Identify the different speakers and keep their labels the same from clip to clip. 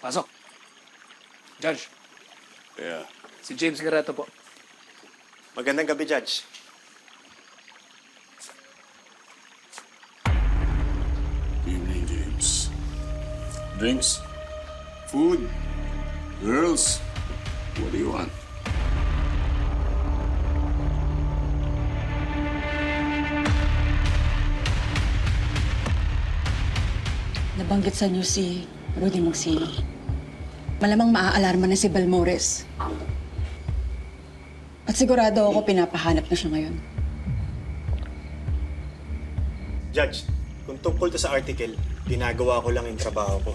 Speaker 1: Pasok. Judge,
Speaker 2: Yeah.
Speaker 1: si James Garreto po.
Speaker 3: Magandang gabi, Judge.
Speaker 2: Evening, James. Drinks? Food? Girls? What do you want?
Speaker 4: Nabanggit sa niyo si Rudy Magsino. Malamang maaalarma na si Balmores. At sigurado ako pinapahanap na siya ngayon.
Speaker 3: Judge, kung tungkol to sa article, ginagawa ko lang yung trabaho ko.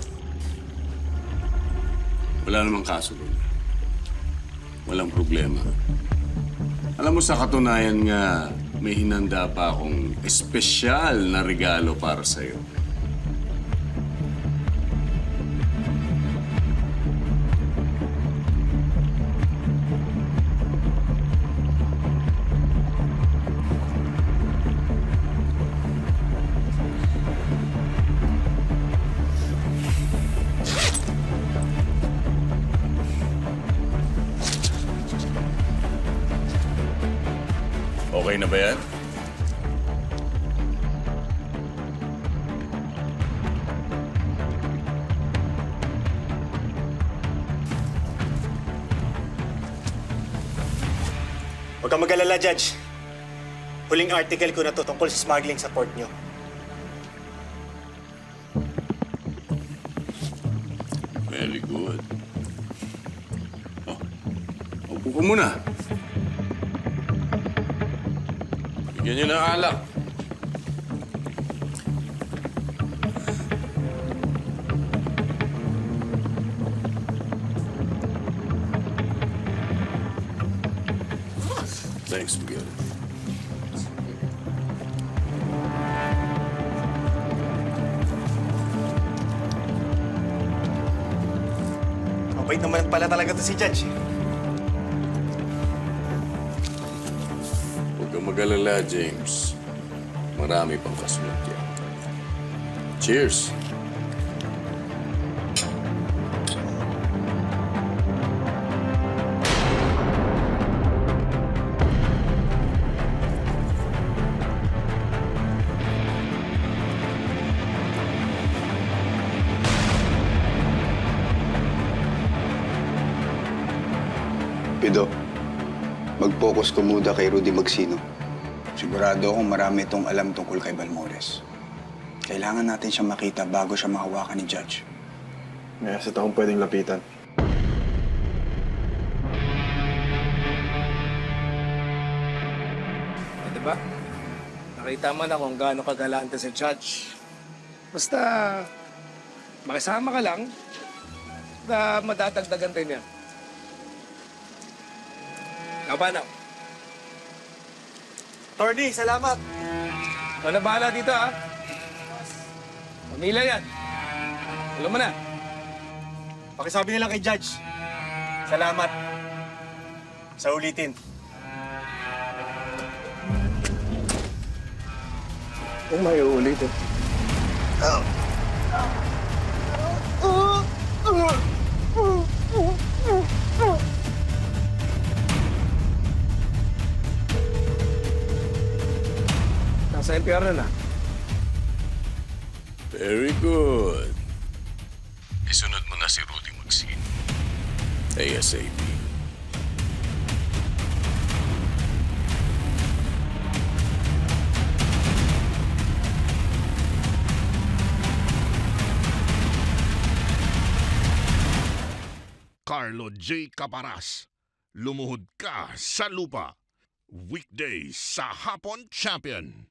Speaker 2: Wala namang kaso doon. Walang problema. Alam mo sa katunayan nga, may hinanda pa akong espesyal na regalo para sa'yo. Okay na ba yan?
Speaker 3: Huwag kang mag-alala, Judge. Huling article ko na to tungkol sa smuggling sa port nyo.
Speaker 2: Very good. Oh, upo ka muna. Bigyan niyo ng alak. Thanks, Miguel.
Speaker 3: Mabait naman pala talaga to si Judge.
Speaker 2: Huwag mag-alala, James. Marami pang kasunod yan. Cheers!
Speaker 5: Pido, mag-focus ka muna kay Rudy Magsino. Sigurado akong marami itong alam tungkol kay Balmores. Kailangan natin siya makita bago siya mahawakan ni Judge.
Speaker 6: May asset akong pwedeng lapitan.
Speaker 1: O, di ba? Nakita mo na kung gaano kagalante si Judge. Basta, makisama ka lang, na madadagdagan din yan. Na?
Speaker 3: Attorney, salamat!
Speaker 1: Na bahala dito, ha? Pamilya yan. Alam mo na.
Speaker 3: Pakisabi na lang kay Judge. Salamat. Sa ulitin.
Speaker 6: Kung may uulitin.
Speaker 1: Nasa NPR na na.
Speaker 2: Very good. Isunod mo na si Rudy Magsino. ASAP.
Speaker 7: Carlo J. Caparas. Lumuhod ka sa lupa. Weekdays sa Hapon Champion.